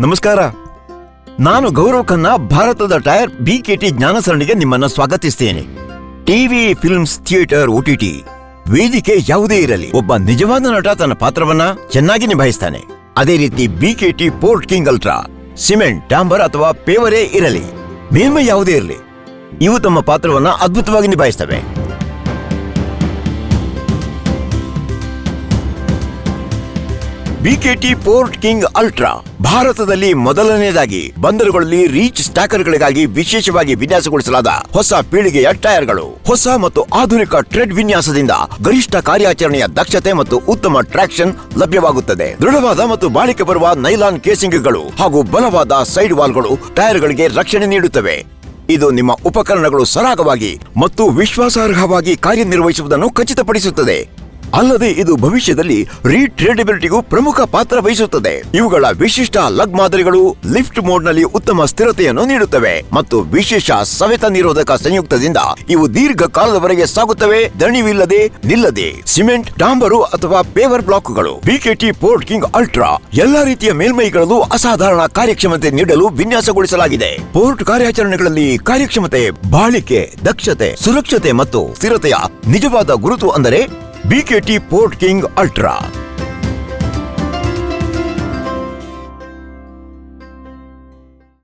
ನಮಸ್ಕಾರ. ನಾನು ಗೌರವ್ ಖನ್ನಾ, ಭಾರತದ ಟೈರ್ ಕೆ ಟಿ ಜ್ಞಾನಸರಣಿಗೆ ನಿಮ್ಮನ್ನ ಸ್ವಾಗತಿಸ್ತೇನೆ. ಟಿವಿ, ಫಿಲ್ಮ್ಸ್, ಥಿಯೇಟರ್ ಓಟಿಟಿ ವೇದಿಕೆ ಯಾವುದೇ ಇರಲಿ, ಒಬ್ಬ ನಿಜವಾದ ನಟ ತನ್ನ ಪಾತ್ರವನ್ನ ಚೆನ್ನಾಗಿ ನಿಭಾಯಿಸ್ತಾನೆ. ಅದೇ ರೀತಿ BKT port king ultra, cement, ಡಾಂಬರ್ ಅಥವಾ ಪೇವರೇ ಇರಲಿ, ಮೇಲ್ಮೈ ಯಾವುದೇ ಇರಲಿ, ಇವು ತಮ್ಮ ಪಾತ್ರವನ್ನ ಅದ್ಭುತವಾಗಿ ನಿಭಾಯಿಸ್ತವೆ. BKT port king ultra. ಭಾರತದಲ್ಲಿ ಮೊದಲನೆಯದಾಗಿ ಬಂದರುಗಳಲ್ಲಿ ರೀಚ್ ಸ್ಟ್ಯಾಕರ್ಗಳಿಗಾಗಿ ವಿಶೇಷವಾಗಿ ವಿನ್ಯಾಸಗೊಳಿಸಲಾದ ಹೊಸ ಪೀಳಿಗೆಯ ಟೈರ್ಗಳು. ಹೊಸ ಮತ್ತು ಆಧುನಿಕ ಟ್ರೆಡ್ ವಿನ್ಯಾಸದಿಂದ ಗರಿಷ್ಠ ಕಾರ್ಯಾಚರಣೆಯ ದಕ್ಷತೆ ಮತ್ತು ಉತ್ತಮ ಟ್ರಾಕ್ಷನ್ ಲಭ್ಯವಾಗುತ್ತದೆ. ದೃಢವಾದ ಮತ್ತು ಬಾಳಿಕೆ ಬರುವ ನೈಲಾನ್ ಕೇಸಿಂಗ್ಗಳು ಹಾಗೂ ಬಲವಾದ ಸೈಡ್ ವಾಲ್ಗಳು ಟೈರ್ಗಳಿಗೆ ರಕ್ಷಣೆ ನೀಡುತ್ತವೆ. ಇದು ನಿಮ್ಮ ಉಪಕರಣಗಳು ಸರಾಗವಾಗಿ ಮತ್ತು ವಿಶ್ವಾಸಾರ್ಹವಾಗಿ ಕಾರ್ಯನಿರ್ವಹಿಸುವುದನ್ನು ಖಚಿತಪಡಿಸುತ್ತದೆ. ಅಲ್ಲದೆ ಇದು ಭವಿಷ್ಯದಲ್ಲಿ ರೀಟ್ರೇಡಬಿಲಿಟಿಗೂ ಪ್ರಮುಖ ಪಾತ್ರ ವಹಿಸುತ್ತದೆ. ಇವುಗಳ ವಿಶಿಷ್ಟ ಲಗ್ ಮಾದರಿಗಳು ಲಿಫ್ಟ್ ಮೋಡ್ನಲ್ಲಿ ಉತ್ತಮ ಸ್ಥಿರತೆಯನ್ನು ನೀಡುತ್ತವೆ ಮತ್ತು ವಿಶೇಷ ಸವೆತ ನಿರೋಧಕ ಸಂಯುಕ್ತದಿಂದ ಇವು ದೀರ್ಘ ಕಾಲದವರೆಗೆ ಸಾಗುತ್ತವೆ, ದಣಿವಿಲ್ಲದೆ ನಿಲ್ಲದೆ. ಸಿಮೆಂಟ್, ಡಾಂಬರು ಅಥವಾ ಪೇವರ್ ಬ್ಲಾಕ್ಗಳು, ಬಿಕೆಟಿ, ಪೋರ್ಟ್ ಕಿಂಗ್, ಅಲ್ಟ್ರಾ ಎಲ್ಲಾ ರೀತಿಯ ಮೇಲ್ಮೈಗಳಲ್ಲೂ ಅಸಾಧಾರಣ ಕಾರ್ಯಕ್ಷಮತೆ ನೀಡಲು ವಿನ್ಯಾಸಗೊಳಿಸಲಾಗಿದೆ. ಪೋರ್ಟ್ ಕಾರ್ಯಾಚರಣೆಗಳಲ್ಲಿ ಕಾರ್ಯಕ್ಷಮತೆ, ಬಾಳಿಕೆ, ದಕ್ಷತೆ, ಸುರಕ್ಷತೆ ಮತ್ತು ಸ್ಥಿರತೆಯ ನಿಜವಾದ ಗುರುತು ಅಂದರೆ ಬಿಕೆಟಿ ಪೋರ್ಟ್ ಕಿಂಗ್ ಅಲ್ಟ್ರಾ